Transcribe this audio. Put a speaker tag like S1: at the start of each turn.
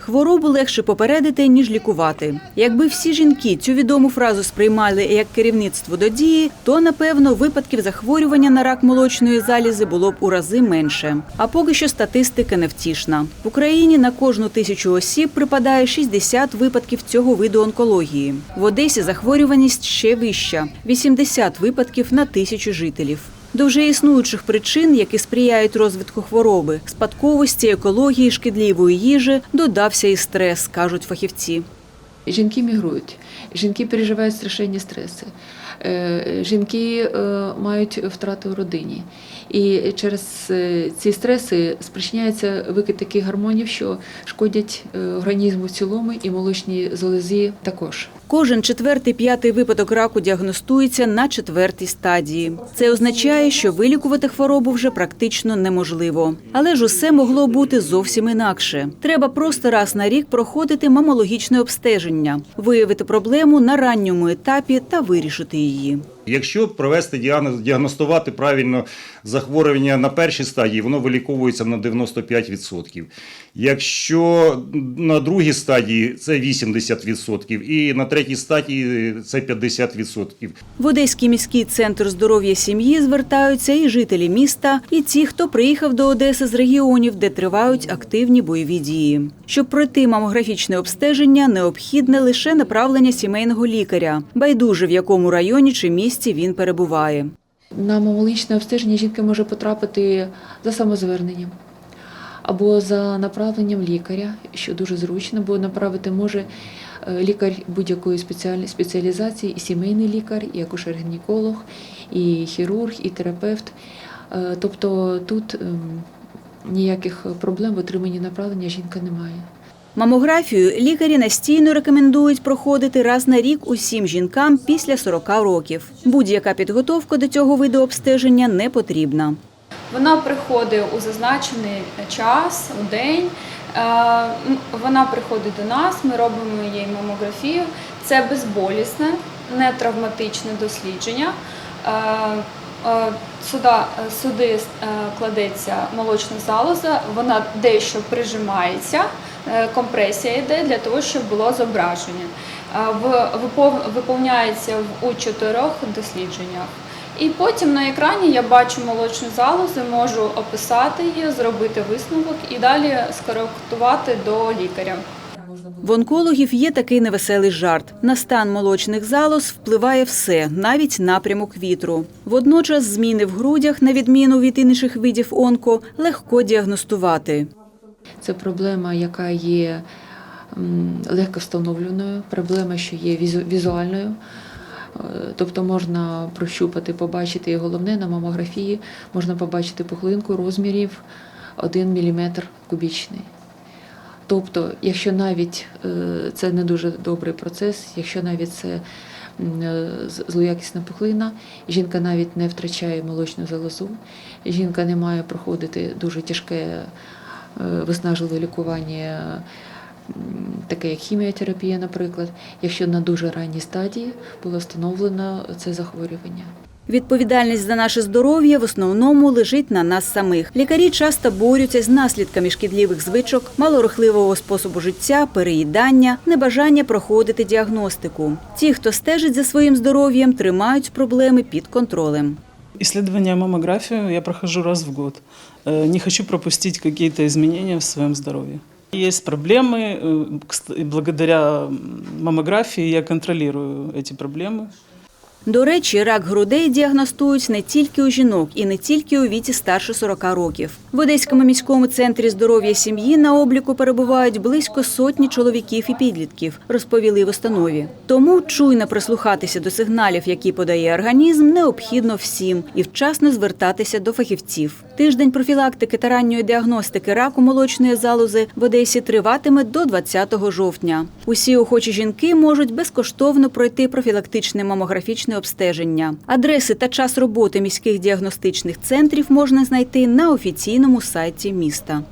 S1: Хворобу легше попередити, ніж лікувати. Якби всі жінки цю відому фразу сприймали як керівництво до дії, то напевно випадків захворювання на рак молочної залізи було б у рази менше. А поки що статистика невтішна. В Україні на кожну тисячу осіб припадає 60 випадків цього виду онкології. В Одесі захворюваність ще вища 80 випадків на тисячу жителів. До вже існуючих причин, які сприяють розвитку хвороби, спадковості, екології, шкідливої їжі, додався і стрес, кажуть фахівці.
S2: Жінки мігрують, жінки переживають страшенні стреси, е, жінки е, мають втрати у родині. І через е, ці стреси спричиняється викид таких гормонів, що шкодять організму в цілому і молочній залозі також.
S1: Кожен четвертий п'ятий випадок раку діагностується на четвертій стадії. Це означає, що вилікувати хворобу вже практично неможливо. Але ж усе могло бути зовсім інакше. Треба просто раз на рік проходити мамологічне обстеження, виявити проблему на ранньому етапі та вирішити її.
S3: Якщо провести діагностувати правильно захворювання на першій стадії, воно виліковується на 95%. Якщо на другій стадії це 80%, і на третій стадії це 50%.
S1: В Одеський міський центр здоров'я сім'ї звертаються і жителі міста, і ті, хто приїхав до Одеси з регіонів, де тривають активні бойові дії. Щоб пройти мамографічне обстеження, необхідне лише направлення сімейного лікаря, байдуже в якому районі чи місті він перебуває.
S2: На мамологічне обстеження жінка може потрапити за самозверненням або за направленням лікаря, що дуже зручно, бо направити може е, лікар будь-якої спеціалізації, і сімейний лікар, і акушер-гінеколог, і хірург, і терапевт. Е, Тобто тут ем, ніяких проблем в отриманні направлення жінка не має.
S1: Мамографію лікарі настійно рекомендують проходити раз на рік усім жінкам після 40 років. Будь-яка підготовка до цього виду обстеження не потрібна.
S4: Вона приходить у зазначений час, у день. Е, Вона приходить до нас, ми робимо їй мамографію. Це безболісне, не травматичне дослідження. Е, е, Сюди, кладеться молочна залоза, вона дещо прижимається, компресія йде для того, щоб було зображення. Е, Виповняється у чотирьох дослідженнях. І потім на екрані я бачу молочну залозу, можу описати її, зробити висновок і далі скоректувати до лікаря.
S1: В онкологів є такий невеселий жарт. На стан молочних залоз впливає все, навіть напрямок вітру. Водночас зміни в грудях, на відміну від інших видів онко, легко діагностувати.
S2: Це проблема, яка є легко встановленою, проблема, що є візуальною. Е, Тобто можна прощупати, побачити і головне на мамографії можна побачити пухлинку розмірів 1 мм кубічний. Тобто, якщо навіть е, це не дуже добрий процес, якщо навіть це е, злоякісна пухлина, жінка навіть не втрачає молочну залозу, жінка не має проходити дуже тяжке виснажливе лікування, таке як хіміотерапія, наприклад, якщо на дуже ранній стадії було встановлено це захворювання.
S1: Відповідальність за наше здоров'я в основному лежить на нас самих. Лікарі часто борються з наслідками шкідливих звичок, малорухливого способу життя, переїдання, небажання проходити діагностику. Ті, хто стежить за своїм здоров'ям, тримають проблеми під контролем.
S5: Исследование маммографию я прохожу раз в год. Э, Не хочу пропустить какие-то изменения в своем здоровье. Есть проблемы, э, кст- и благодаря м, маммографии я контролирую эти проблемы.
S1: До речі, рак грудей діагностують не тільки у жінок і не тільки у віці старше 40 років. В Одеському міському центрі здоров'я сім'ї на обліку перебувають близько сотні чоловіків і підлітків, розповіли в установі. Тому чуйно прислухатися до сигналів, які подає організм, необхідно всім і вчасно звертатися до фахівців. Тиждень профілактики та ранньої діагностики раку молочної залози в Одесі триватиме до 20 жовтня. Усі охочі жінки можуть безкоштовно пройти профілактичне мамографічне обстеження. Адреси та час роботи міських діагностичних центрів можна знайти на офіційному сайті міста.